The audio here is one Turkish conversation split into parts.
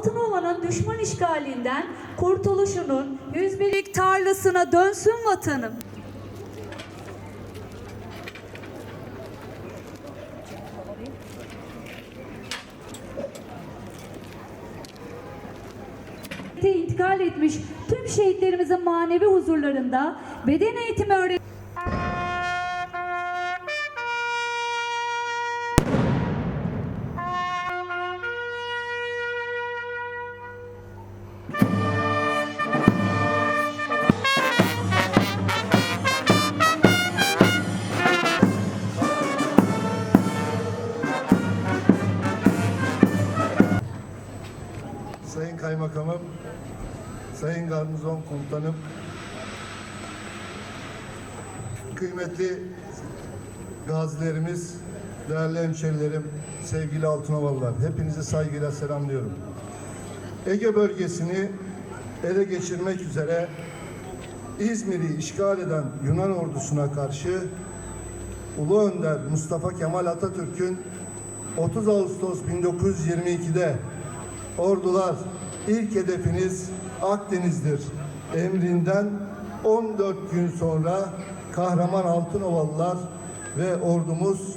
Altınova'nın düşman işgalinden kurtuluşunun 101'lik tarlasına dönsün vatanım. İntikal etmiş tüm şehitlerimizin manevi huzurlarında beden eğitimi öğretimi Sayın Kaymakamım, Sayın Garnizon Komutanım, kıymetli gazilerimiz, değerli hemşerilerim, sevgili Altınovalılar, hepinizi saygıyla selamlıyorum. Ege bölgesini ele geçirmek üzere İzmir'i işgal eden Yunan ordusuna karşı Ulu Önder Mustafa Kemal Atatürk'ün 30 Ağustos 1922'de ordular ilk hedefiniz Akdeniz'dir emrinden 14 gün sonra kahraman Altınovalılar ve ordumuz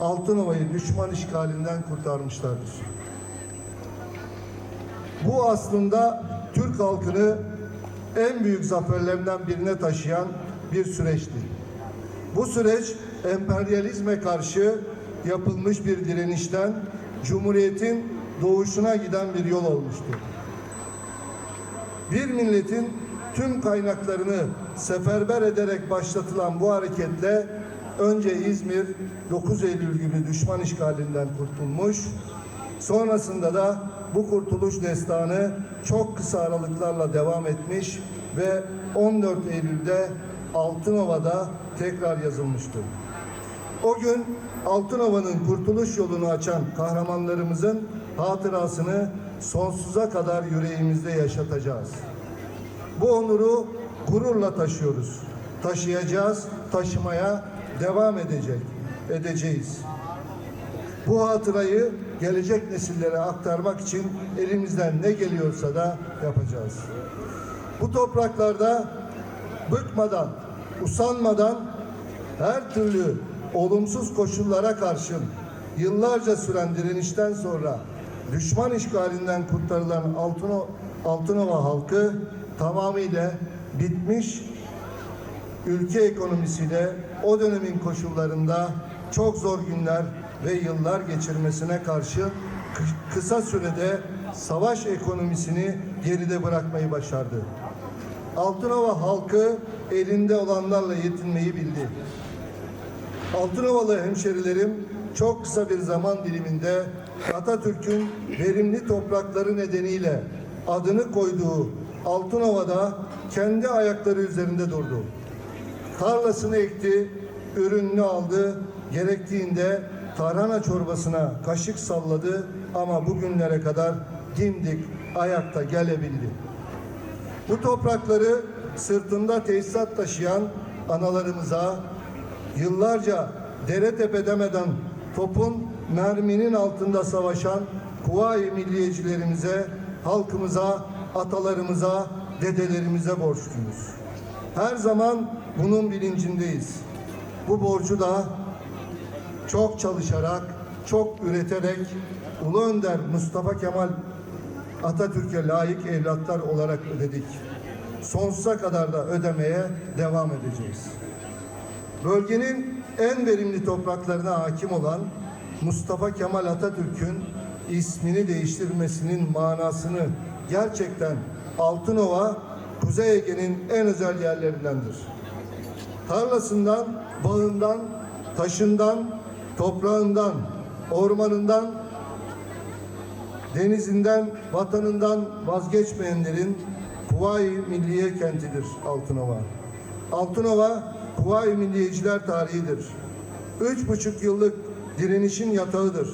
Altınova'yı düşman işgalinden kurtarmışlardır. Bu aslında Türk halkını en büyük zaferlerinden birine taşıyan bir süreçti. Bu süreç emperyalizme karşı yapılmış bir direnişten Cumhuriyet'in doğuşuna giden bir yol olmuştu. Bir milletin tüm kaynaklarını seferber ederek başlatılan bu hareketle önce İzmir 9 Eylül günü düşman işgalinden kurtulmuş, sonrasında da bu kurtuluş destanı çok kısa aralıklarla devam etmiş ve 14 Eylül'de Altınova'da tekrar yazılmıştı. O gün Altınova'nın kurtuluş yolunu açan kahramanlarımızın hatırasını sonsuza kadar yüreğimizde yaşatacağız. Bu onuru gururla taşıyoruz. Taşıyacağız, taşımaya devam edecek, edeceğiz. Bu hatırayı gelecek nesillere aktarmak için elimizden ne geliyorsa da yapacağız. Bu topraklarda bıkmadan, usanmadan her türlü olumsuz koşullara karşın yıllarca süren direnişten sonra düşman işgalinden kurtarılan Altıno, Altınova halkı tamamıyla bitmiş ülke ekonomisiyle o dönemin koşullarında çok zor günler ve yıllar geçirmesine karşı kı- kısa sürede savaş ekonomisini geride bırakmayı başardı. Altınova halkı elinde olanlarla yetinmeyi bildi. Altınovalı hemşerilerim çok kısa bir zaman diliminde Atatürk'ün verimli toprakları nedeniyle adını koyduğu Altınova'da kendi ayakları üzerinde durdu. Tarlasını ekti, ürününü aldı, gerektiğinde tarhana çorbasına kaşık salladı ama bugünlere kadar dimdik ayakta gelebildi. Bu toprakları sırtında tesisat taşıyan analarımıza, yıllarca dere tepe demeden topun merminin altında savaşan kuvayi milliyecilerimize, halkımıza, atalarımıza, dedelerimize borçluyuz. Her zaman bunun bilincindeyiz. Bu borcu da çok çalışarak, çok üreterek Ulu Önder Mustafa Kemal Atatürk'e layık evlatlar olarak ödedik. Sonsuza kadar da ödemeye devam edeceğiz. Bölgenin en verimli topraklarına hakim olan Mustafa Kemal Atatürk'ün ismini değiştirmesinin manasını gerçekten Altınova Kuzey Ege'nin en özel yerlerindendir. Tarlasından, bağından, taşından, toprağından, ormanından, denizinden, vatanından vazgeçmeyenlerin Kuvayi Milliye kentidir Altınova. Altınova Kuvayi Milliyeciler tarihidir. Üç buçuk yıllık direnişin yatağıdır.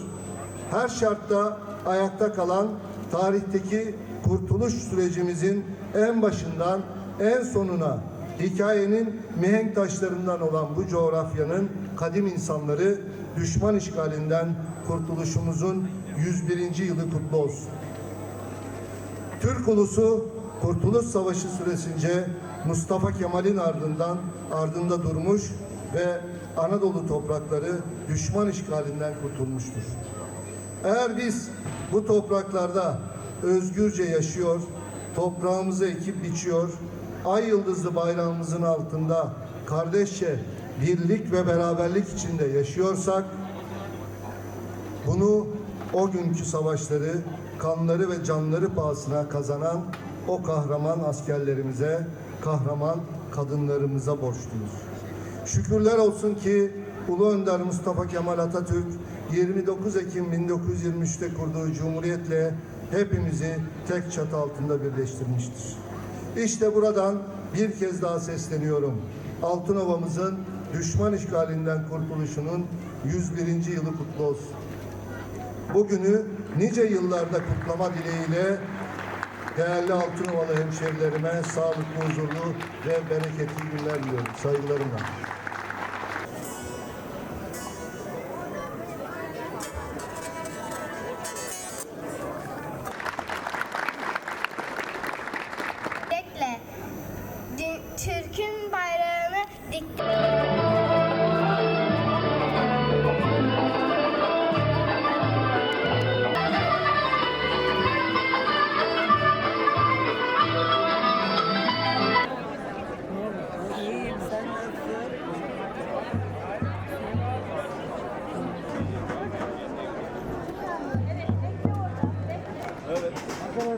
Her şartta ayakta kalan tarihteki kurtuluş sürecimizin en başından en sonuna hikayenin mihenk taşlarından olan bu coğrafyanın kadim insanları düşman işgalinden kurtuluşumuzun 101. yılı kutlu olsun. Türk ulusu Kurtuluş Savaşı süresince Mustafa Kemal'in ardından ardında durmuş ve Anadolu toprakları düşman işgalinden kurtulmuştur. Eğer biz bu topraklarda özgürce yaşıyor, toprağımızı ekip biçiyor, ay yıldızlı bayrağımızın altında kardeşçe birlik ve beraberlik içinde yaşıyorsak, bunu o günkü savaşları, kanları ve canları pahasına kazanan o kahraman askerlerimize, kahraman kadınlarımıza borçluyuz. Şükürler olsun ki Ulu Önder Mustafa Kemal Atatürk 29 Ekim 1923'te kurduğu Cumhuriyet'le hepimizi tek çatı altında birleştirmiştir. İşte buradan bir kez daha sesleniyorum. Altınova'mızın düşman işgalinden kurtuluşunun 101. yılı kutlu olsun. Bugünü nice yıllarda kutlama dileğiyle değerli Altınovalı hemşerilerime sağlıklı, huzurlu ve bereketli günler diliyorum. Saygılarımla.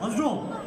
아주 좀